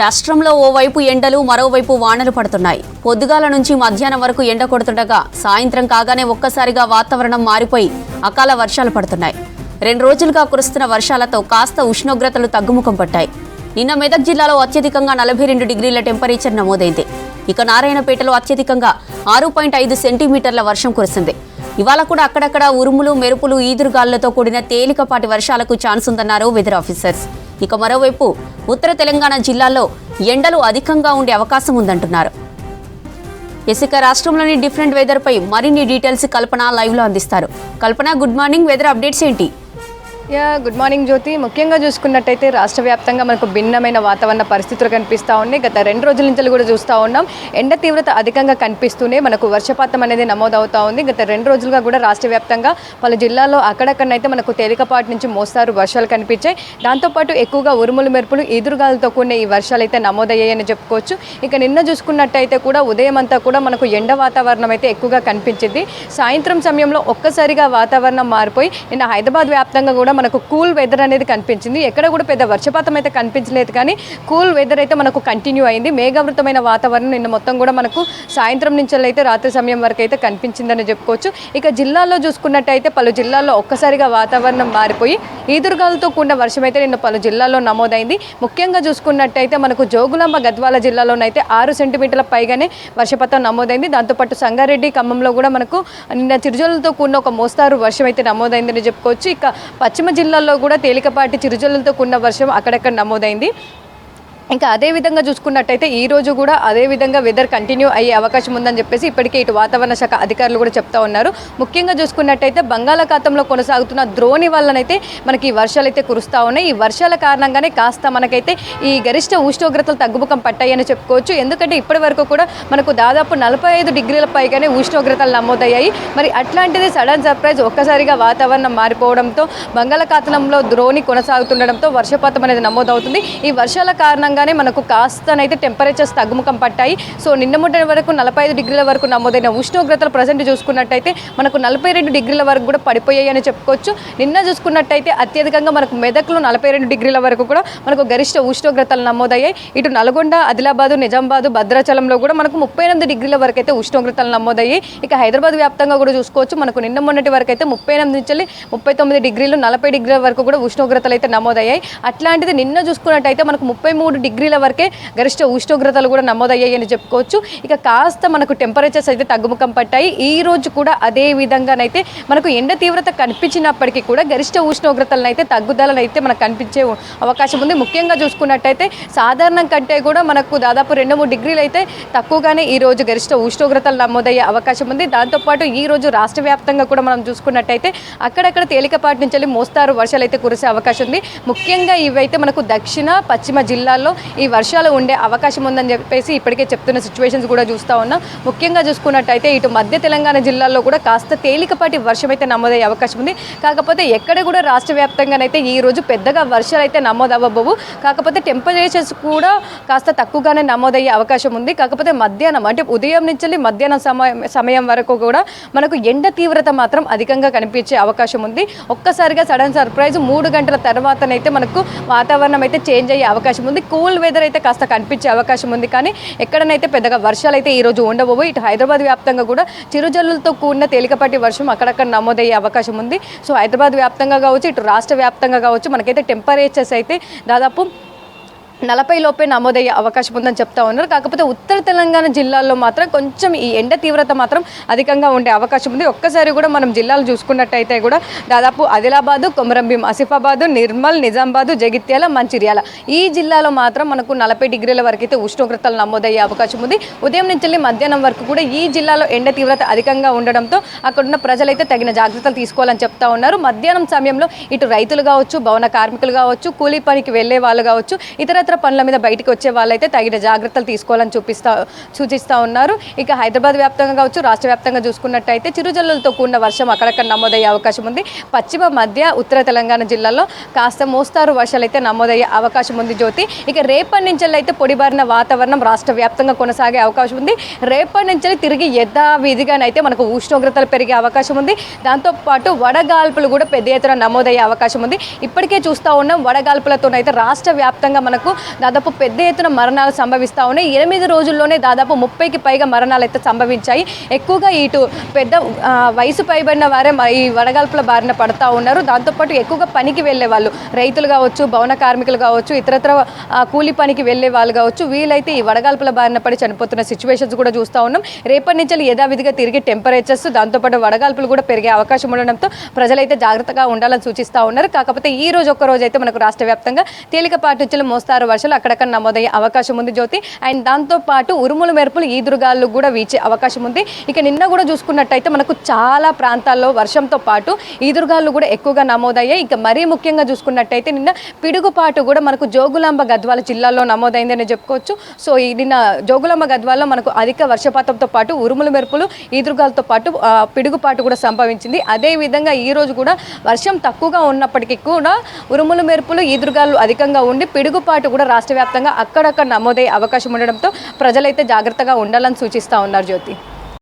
రాష్ట్రంలో ఓవైపు ఎండలు మరోవైపు వానలు పడుతున్నాయి. పొద్దుగాల నుంచి మధ్యాహ్నం వరకు ఎండ కొడుతుండగా సాయంత్రం కాగానే ఒక్కసారిగా వాతావరణం మారిపోయి అకాల వర్షాలు పడుతున్నాయి. రెండు రోజులుగా కురుస్తున్న వర్షాలతో కాస్త ఉష్ణోగ్రతలు తగ్గుముఖం పట్టాయి. నిన్న మెదక్ జిల్లాలో అత్యధికంగా నలభై రెండు డిగ్రీల టెంపరేచర్ నమోదైంది. ఇక నారాయణపేటలో అత్యధికంగా ఆరు పాయింట్ ఐదు సెంటీమీటర్ల వర్షం కురిసింది. ఇవాళ కూడా అక్కడక్కడ ఉరుములు మెరుపులు ఈదురుగాలులతో కూడిన తేలికపాటి వర్షాలకు ఛాన్స్ ఉందన్నారు వెదర్ ఆఫీసర్స్. ఇక మరోవైపు ఉత్తర తెలంగాణ జిల్లాల్లో ఎండలు అధికంగా ఉండే అవకాశం ఉందంటున్నారు. ఇసుక రాష్ట్రంలోని డిఫరెంట్ వెదర్పై మరిన్ని డీటెయిల్స్ కల్పన లైవ్లో అందిస్తారు. Kalpana good morning weather updates ఏంటి? Yeah good morning Jyothi. ముఖ్యంగా చూసుకున్నట్టయితే రాష్ట్ర వ్యాప్తంగా మనకు భిన్నమైన వాతావరణ పరిస్థితులు కనిపిస్తూ ఉన్నాయి. గత రెండు రోజుల నుంచి కూడా చూస్తూ ఉన్నాం. ఎండ తీవ్రత అధికంగా కనిపిస్తూనే మనకు వర్షపాతం అనేది నమోదవుతూ ఉంది. గత రెండు రోజులుగా కూడా రాష్ట్ర వ్యాప్తంగా పలు జిల్లాల్లో అక్కడక్కడనైతే మనకు తేలికపాటి నుంచి మోస్తారు వర్షాలు కనిపించాయి. దాంతోపాటు ఎక్కువగా ఉరుములు మెరుపులు ఈదురుగాలతో కూడిన ఈ వర్షాలు అయితే నమోదయ్యాయని చెప్పుకోవచ్చు. ఇక నిన్న చూసుకున్నట్టయితే కూడా ఉదయం అంతా కూడా మనకు ఎండ వాతావరణం అయితే ఎక్కువగా కనిపించింది. సాయంత్రం సమయంలో ఒక్కసారిగా వాతావరణం మారిపోయి నిన్న హైదరాబాద్ వ్యాప్తంగా కూడా మనకు కూల్ వెదర్ అనేది కనిపించింది. ఎక్కడ కూడా పెద్ద వర్షపాతం అయితే కనిపించలేదు కానీ కూల్ వెదర్ అయితే మనకు కంటిన్యూ అయింది. మేఘావృతమైన వాతావరణం నిన్న మొత్తం కూడా మనకు సాయంత్రం నుంచి అయితే రాత్రి సమయం వరకు అయితే కనిపించిందని చెప్పుకోవచ్చు. ఇక జిల్లాలో చూసుకున్నట్టయితే పలు జిల్లాల్లో ఒక్కసారిగా వాతావరణం మారిపోయి ఈదురుగాలతో కూడిన వర్షం అయితే నిన్న పలు జిల్లాల్లో నమోదైంది. ముఖ్యంగా చూసుకున్నట్టయితే మనకు జోగులాంబ గద్వాల జిల్లాలోనైతే ఆరు సెంటీమీటర్ల పైగానే వర్షపాతం నమోదైంది. దాంతోపాటు సంగారెడ్డి ఖమ్మంలో కూడా మనకు నిన్న చిరుజలతో కూడిన ఒక మోస్తారు వర్షం అయితే నమోదైందని చెప్పుకోవచ్చు. ఇక పశ్చిమ జిల్లాలో కూడా తేలికపాటి చిరుజల్లులతో కూడిన వర్షం అక్కడక్కడ నమోదైంది. ఇంకా అదే విధంగా చూసుకున్నట్టయితే ఈ రోజు కూడా అదే విధంగా వెదర్ కంటిన్యూ అయ్యే అవకాశం ఉందని చెప్పేసి ఇప్పటికే ఇటు వాతావరణ శాఖ అధికారులు కూడా చెప్తా ఉన్నారు. ముఖ్యంగా చూసుకున్నట్టయితే బంగాళాఖాతంలో కొనసాగుతున్న ద్రోణి వల్లనైతే మనకి ఈ వర్షాలు అయితే కురుస్తూ ఉన్నాయి. ఈ వర్షాల కారణంగానే కాస్త మనకైతే ఈ గరిష్ట ఉష్ణోగ్రతలు తగ్గుముఖం పట్టాయని చెప్పుకోవచ్చు. ఎందుకంటే ఇప్పటి వరకు కూడా మనకు దాదాపు నలభై ఐదు డిగ్రీల పైగానే ఉష్ణోగ్రతలు నమోదయ్యాయి. మరి అట్లాంటిది సడన్ సర్ప్రైజ్ ఒక్కసారిగా వాతావరణం మారిపోవడంతో బంగాళాఖాతంలో ద్రోణి కొనసాగుతుండడంతో వర్షపాతం అనేది నమోదవుతుంది. ఈ వర్షాల కారణంగా కారణంగానే మనకు కాస్తనైతే టెంపరేచర్స్ తగ్గుముఖం పట్టాయి. సో నిన్న మొదటి వరకు నలభై ఐదు డిగ్రీల వరకు నమోదైన ఉష్ణోగ్రతలు ప్రజెంట్ చూసుకున్నట్టయితే మనకు నలభై రెండు డిగ్రీల వరకు కూడా పడిపోయాయి అని చెప్పుకోవచ్చు. నిన్న చూసుకున్నట్టయితే అత్యధికంగా మనకు మెదక్లో నలభై రెండు డిగ్రీల వరకు కూడా మనకు గరిష్ట ఉష్ణోగ్రతలు నమోదయ్యాయి. ఇటు నల్గొండ ఆదిలాబాదు నిజామాబాదు భద్రాచలంలో కూడా మనకు ముప్పై ఎనిమిది డిగ్రీల వరకు అయితే ఉష్ణోగ్రతలు నమోదయ్యాయి. ఇక హైదరాబాద్ వ్యాప్తంగా కూడా చూసుకోవచ్చు. మనకు నిన్న మొన్నటి వరకు అయితే ముప్పై ఎనిమిది నుంచి ముప్పై తొమ్మిది డిగ్రీలు నలభై డిగ్రీల వరకు కూడా ఉష్ణోగ్రతలు అయితే నమోదయ్యాయి. అట్లాంటిది నిన్న చూసుకున్నట్టయితే మనకు ముప్పై మూడు డిగ్రీల వరకే గరిష్ట ఉష్ణోగ్రతలు కూడా నమోదయ్యాయి అని చెప్పుకోవచ్చు. ఇక కాస్త మనకు టెంపరేచర్స్ అయితే తగ్గుముఖం పట్టాయి. ఈ రోజు కూడా అదే విధంగానైతే మనకు ఎండ తీవ్రత కనిపించినప్పటికీ కూడా గరిష్ట ఉష్ణోగ్రతలనైతే అయితే అయితే మనకు కనిపించే అవకాశం ఉంది. ముఖ్యంగా చూసుకున్నట్టయితే సాధారణం కంటే కూడా మనకు దాదాపు రెండు మూడు డిగ్రీలు అయితే తక్కువగానే ఈ రోజు గరిష్ట ఉష్ణోగ్రతలు నమోదయ్యే అవకాశం ఉంది. దాంతోపాటు ఈ రోజు రాష్ట్ర వ్యాప్తంగా కూడా మనం చూసుకున్నట్టయితే అక్కడక్కడ తేలికపాటి నుంచి మోస్తారు వర్షాలు అయితే కురిసే అవకాశం ఉంది. ముఖ్యంగా ఇవైతే మనకు దక్షిణ పశ్చిమ జిల్లాల్లో ఈ వర్షాలు ఉండే అవకాశం ఉందని చెప్పేసి ఇప్పటికే చెప్తున్న సిచ్యువేషన్స్ కూడా చూస్తూ ఉన్నాం. ముఖ్యంగా చూసుకున్నట్టయితే ఇటు మధ్య తెలంగాణ జిల్లాల్లో కూడా కాస్త తేలికపాటి వర్షం అయితే నమోదయ్యే అవకాశం ఉంది. కాకపోతే ఎక్కడ కూడా రాష్ట్ర వ్యాప్తంగానైతే ఈ రోజు పెద్దగా వర్షాలు అయితే నమోదవ్వబోవు. కాకపోతే టెంపరేచర్స్ కూడా కాస్త తక్కువగానే నమోదయ్యే అవకాశం ఉంది. కాకపోతే మధ్యాహ్నం అంటే ఉదయం నుంచి మధ్యాహ్నం సమయం సమయం వరకు కూడా మనకు ఎండ తీవ్రత మాత్రం అధికంగా కనిపించే అవకాశం ఉంది. ఒక్కసారిగా సడన్ సర్ప్రైజ్ మూడు గంటల తర్వాతనైతే మనకు వాతావరణం అయితే చేంజ్ అయ్యే అవకాశం ఉంది. కూల్ వెదర్ అయితే కాస్త కనిపించే అవకాశం ఉంది. కానీ ఎక్కడనైతే పెద్దగా వర్షాలు అయితే ఈరోజు ఉండబోవు ఇటు హైదరాబాద్ వ్యాప్తంగా కూడా చిరుజల్లులతో కూడిన తేలికపాటి వర్షం అక్కడక్కడ నమోదయ్యే అవకాశం ఉంది. సో హైదరాబాద్ వ్యాప్తంగా కావచ్చు ఇటు రాష్ట్ర వ్యాప్తంగా కావచ్చు మనకైతే టెంపరేచర్స్ అయితే దాదాపు నలభై లోపే నమోదయ్యే అవకాశం ఉందని చెప్తా ఉన్నారు. కాకపోతే ఉత్తర తెలంగాణ జిల్లాల్లో మాత్రం కొంచెం ఈ ఎండ తీవ్రత మాత్రం అధికంగా ఉండే అవకాశం ఉంది. ఒక్కసారి కూడా మనం జిల్లాలు చూసుకున్నట్టయితే కూడా దాదాపు ఆదిలాబాదు కొమరంభీం ఆసిఫాబాదు నిర్మల్ నిజామాబాదు జగిత్యాల మంచిర్యాల ఈ జిల్లాలో మాత్రం మనకు నలభై డిగ్రీల వరకు అయితే ఉష్ణోగ్రతలు నమోదయ్యే అవకాశం ఉంది. ఉదయం నుంచి వెళ్ళి మధ్యాహ్నం వరకు కూడా ఈ జిల్లాలో ఎండ తీవ్రత అధికంగా ఉండడంతో అక్కడున్న ప్రజలైతే తగిన జాగ్రత్తలు తీసుకోవాలని చెప్తా ఉన్నారు. మధ్యాహ్నం సమయంలో ఇటు రైతులు కావచ్చు భవన కార్మికులు కావచ్చు కూలీ పనికి వెళ్ళే వాళ్ళు కావచ్చు ఇతర ఇతర పనుల మీద బయటకు వచ్చే వాళ్ళైతే తగిన జాగ్రత్తలు తీసుకోవాలని చూపిస్తా సూచిస్తూ ఉన్నారు. ఇక హైదరాబాద్ వ్యాప్తంగా కావచ్చు రాష్ట్ర వ్యాప్తంగా చూసుకున్నట్టయితే చిరుజల్లులతో కూడిన వర్షం అక్కడక్కడ నమోదయ్యే అవకాశం ఉంది. పశ్చిమ మధ్య ఉత్తర తెలంగాణ జిల్లాలో కాస్త మోస్తారు వర్షాలు అయితే నమోదయ్యే అవకాశం ఉంది జ్యోతి. ఇక రేపటి నుంచి అయితే పొడిబారిన వాతావరణం రాష్ట్ర వ్యాప్తంగా కొనసాగే అవకాశం ఉంది. రేపటి నుంచి తిరిగి యథావిధిగానైతే మనకు ఉష్ణోగ్రతలు పెరిగే అవకాశం ఉంది. దాంతోపాటు వడగాల్పులు కూడా పెద్ద ఎత్తున నమోదయ్యే అవకాశం ఉంది. ఇప్పటికే చూస్తూ ఉన్నాం వడగాల్పులతోనైతే రాష్ట్ర వ్యాప్తంగా మనకు దాదాపు పెద్ద ఎత్తున మరణాలు సంభవిస్తూ ఉన్నాయి. ఎనిమిది రోజుల్లోనే దాదాపు ముప్పైకి పైగా మరణాలు అయితే సంభవించాయి. ఎక్కువగా ఇటు పెద్ద వయసు పైబడిన వారే మ- ఈ వడగాల్పుల బారిన పడతా ఉన్నారు. దాంతోపాటు ఎక్కువగా పనికి వెళ్ళే వాళ్ళు రైతులు కావచ్చు భవన కార్మికులు కావచ్చు ఇతరత్ర కూలి పనికి వెళ్ళే వాళ్ళు కావచ్చు వీలైతే ఈ వడగాల్పుల బారిన పడి చనిపోతున్న సిచ్యువేషన్స్ కూడా చూస్తూ ఉన్నాం. రేపటి నుంచి యథావిధిగా తిరిగి టెంపరేచర్స్ దాంతోపాటు వడగాల్పులు కూడా పెరిగే అవకాశం ఉండడంతో ప్రజలైతే జాగ్రత్తగా ఉండాలని సూచిస్తూ ఉన్నారు. కాకపోతే ఈ రోజు ఒక్క రోజు అయితే మనకు రాష్ట్ర వ్యాప్తంగా తేలికపాటి నుంచి మోస్తారు వర్షాలు అక్కడక్కడ నమోదయ్యే అవకాశం ఉంది జ్యోతి. అండ్ దాంతోపాటు ఉరుముల ఉరుములు మెరుపులు ఈదురుగాలు కూడా వీచే అవకాశం ఉంది. ఇక నిన్న కూడా చూసుకున్నట్టయితే మనకు చాలా ప్రాంతాల్లో వర్షంతో పాటు ఈదురుగాలు కూడా ఎక్కువగా నమోదయ్యాయి. ఇక మరీ ముఖ్యంగా చూసుకున్నట్టయితే నిన్న పిడుగుపాటు కూడా మనకు జోగులాంబ గద్వాల జిల్లాలో నమోదైందని చెప్పుకోవచ్చు. సో ఈ నిన్న జోగులాంబ గద్వాల్లో మనకు అధిక వర్షపాతంతో పాటు ఉరుములు మెరుపులు ఈదురుగాలతో పాటు పిడుగుపాటు కూడా సంభవించింది. అదే విధంగా ఈ రోజు కూడా వర్షం తక్కువగా ఉన్నప్పటికీ కూడా ఉరుములు మెరుపులు ఈదురుగాలు అధికంగా ఉండి పిడుగుపాటు కూడా రాష్ట్ర వ్యాప్తంగా అక్కడక్కడ నమోదయ్యే అవకాశం ఉండడంతో ప్రజలైతే జాగ్రత్తగా ఉండాలని సూచిస్తూ ఉన్నారు జ్యోతి.